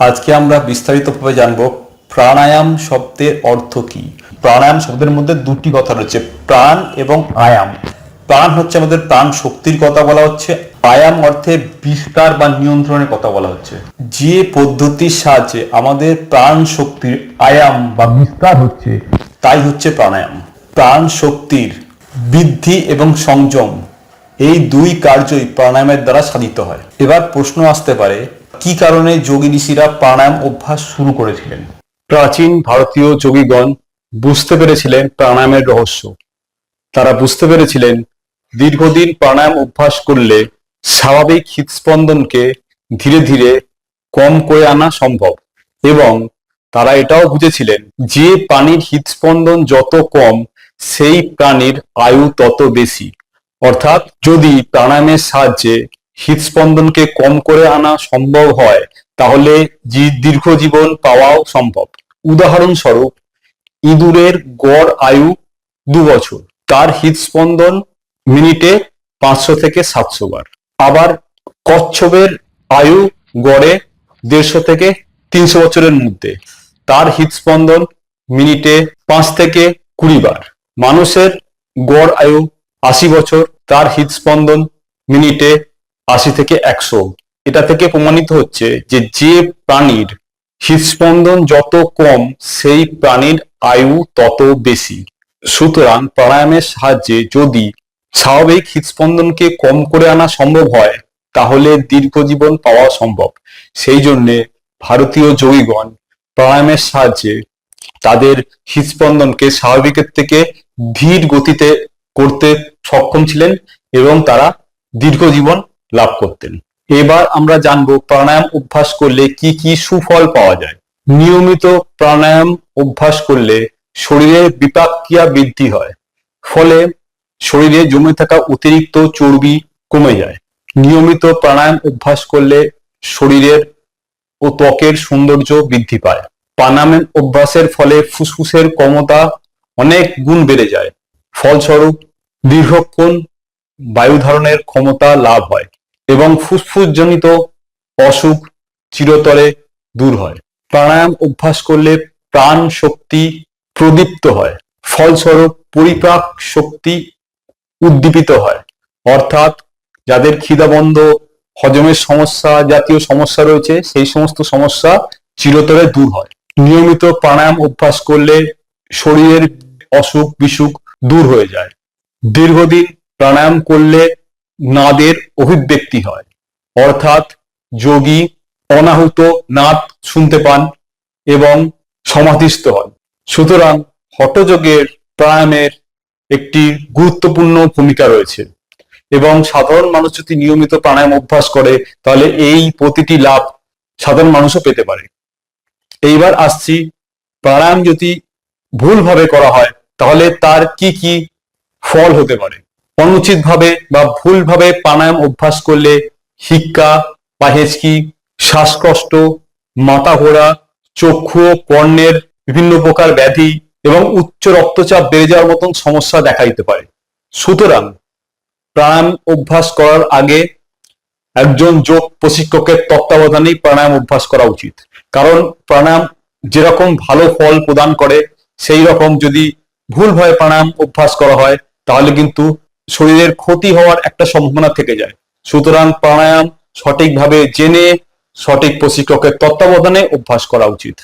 আজকে আমরা বিস্তারিতভাবে জানব প্রাণায়াম শব্দের অর্থ কি। প্রাণায়াম শব্দের মধ্যে দুটি কথা রয়েছে, প্রাণ এবং আয়াম। প্রাণ হচ্ছে আমাদের প্রাণ শক্তির কথা বলা হচ্ছে, আয়াম অর্থে বিস্তার বা নিয়ন্ত্রণের কথা বলা হচ্ছে। যে পদ্ধতির সাহায্যে আমাদের প্রাণ শক্তির আয়াম বা বিস্তার হচ্ছে, তাই হচ্ছে প্রাণায়াম। প্রাণ শক্তির বৃদ্ধি এবং সংযম, এই দুই কার্যই প্রাণায়ামের দ্বারা সাধিত হয়। এবার প্রশ্ন আসতে পারে কি কারণে যোগী ঋষিরা প্রাণায়াম অভ্যাস শুরু করেছিলেন? প্রাচীন ভারতীয় যোগীগণ বুঝতে পেরেছিলেন প্রাণায়ামের রহস্য। তারা বুঝতে পেরেছিলেন দীর্ঘদিন প্রাণায়াম অভ্যাস করলে স্বাভাবিক হৃদস্পন্দনকে ধীরে ধীরে কম করে আনা সম্ভব এবং তারা এটাও বুঝেছিলেন, যে প্রাণীর হৃদস্পন্দন যত কম, সেই প্রাণীর আয়ু তত বেশি। অর্থাৎ যদি প্রাণায়ামের সাহায্যে হৃদস্পন্দনকে কম করে আনা সম্ভব হয়, তাহলে দীর্ঘ জীবন পাওয়াও সম্ভব। উদাহরণস্বরূপ, ইঁদুরের গড় আয়ু দু বছর, তার হৃদস্পন্দন মিনিটে পাঁচশো থেকে সাতশো বার। আবার কচ্ছপের আয়ু গড়ে দেড়শো থেকে তিনশো বছরের মধ্যে, তার হৃদস্পন্দন মিনিটে পাঁচ থেকে কুড়ি বার। মানুষের গড় আয়ু আশি বছর, তার হৃদস্পন্দন মিনিটে আশি থেকে একশো। এটা থেকে প্রমাণিত হচ্ছে যে যে প্রাণীর হৃদস্পন্দন যত কম, সেই প্রাণীর আয়ু তত বেশি। সুতরাং প্রাণায়ামের সাহায্যে যদি স্বাভাবিক হৃদস্পন্দনকে কম করে আনা সম্ভব হয়, তাহলে দীর্ঘ জীবন পাওয়া সম্ভব। সেই জন্যে ভারতীয় যোগীগণ প্রাণায়ামের সাহায্যে তাদের হৃদস্পন্দনকে স্বাভাবিকের থেকে ধীর গতিতে করতে সক্ষম ছিলেন এবং তারা দীর্ঘ জীবন লাভ করতেন। এবার আমরা জানব প্রাণায়াম অভ্যাস করলে কি কি সুফল পাওয়া যায়। নিয়মিত প্রাণায়াম অভ্যাস করলে শরীরে বিপাক ক্রিয়া বৃদ্ধি হয়, ফলে শরীরে জমে থাকা অতিরিক্ত চর্বি কমে যায়। নিয়মিত প্রাণায়াম অভ্যাস করলে শরীরের ও ত্বকের সৌন্দর্য বৃদ্ধি পায়। প্রাণায়াম অভ্যাসের ফলে ফুসফুসের ক্ষমতা অনেক গুণ বেড়ে যায়। ফলস্বরূপ দীর্ঘক্ষণ বায়ু ধারণের ক্ষমতা লাভ হয়। এবং ফুসফুসজনিত অসুখ চিরতরে দূর হয়। প্রাণায়াম অভ্যাস করলে প্রাণ শক্তি প্রদীপ্ত হয়। ফলস্বরূপ পরিপাক শক্তি উদ্দীপিত হয়। অর্থাৎ যাদের খিদাবন্ধ হজমের সমস্যা জাতীয় সমস্যা রয়েছে, সেই সমস্ত সমস্যা চিরতরে দূর হয়। নিয়মিত প্রাণায়াম অভ্যাস করলে শরীরের অসুখ বিসুখ দূর হয়ে যায়। দীর্ঘদিন প্রাণায়াম করলে নাদের অভিব্যক্তি হয়। অর্থাৎ যোগী অনাহুত নাদ শুনতে পান এবং সমাধিস্থ হন। সুতরাং হটযোগের প্রাণায়ামের একটি গুরুত্বপূর্ণ ভূমিকা রয়েছে এবং সাধারণ মানুষ যদি নিয়মিত প্রাণায়াম অভ্যাস করে, তাহলে এই প্রতিটি লাভ সাধারণ মানুষও পেতে পারে। এইবার আসছি, প্রাণায়াম যদি ভুলভাবে করা হয়, তাহলে তার কি কি ফল হতে পারে? অনুচিত ভাবে বা ভুলভাবে প্রাণায়াম অভ্যাস করলে হিক্কা বা হেঁচকি শ্বাসকষ্ট মাথা ঘোরা চক্ষু কর্ণের বিভিন্ন প্রকার ব্যাধি এবং উচ্চ রক্তচাপ বেড়ে যাওয়ার মতন সমস্যা দেখা দিতে পারে। সুতরাং প্রাণায়াম অভ্যাস করার আগে একজন যোগ প্রশিক্ষকের তত্ত্বাবধানেই প্রাণায়াম অভ্যাস করা উচিত। কারণ প্রাণায়াম যেরকম ভালো ফল প্রদান করে, সেই রকম যদি ভুলভাবে প্রাণায়াম অভ্যাস করা হয়, তাহলে কিন্তু শরীরের ক্ষতি হওয়ার একটা সম্ভাবনা থেকে যায়। সুতরাং প্রাণায়াম সঠিকভাবে জেনে সঠিক প্রশিক্ষকের তত্ত্বাবধানে অভ্যাস করা উচিত।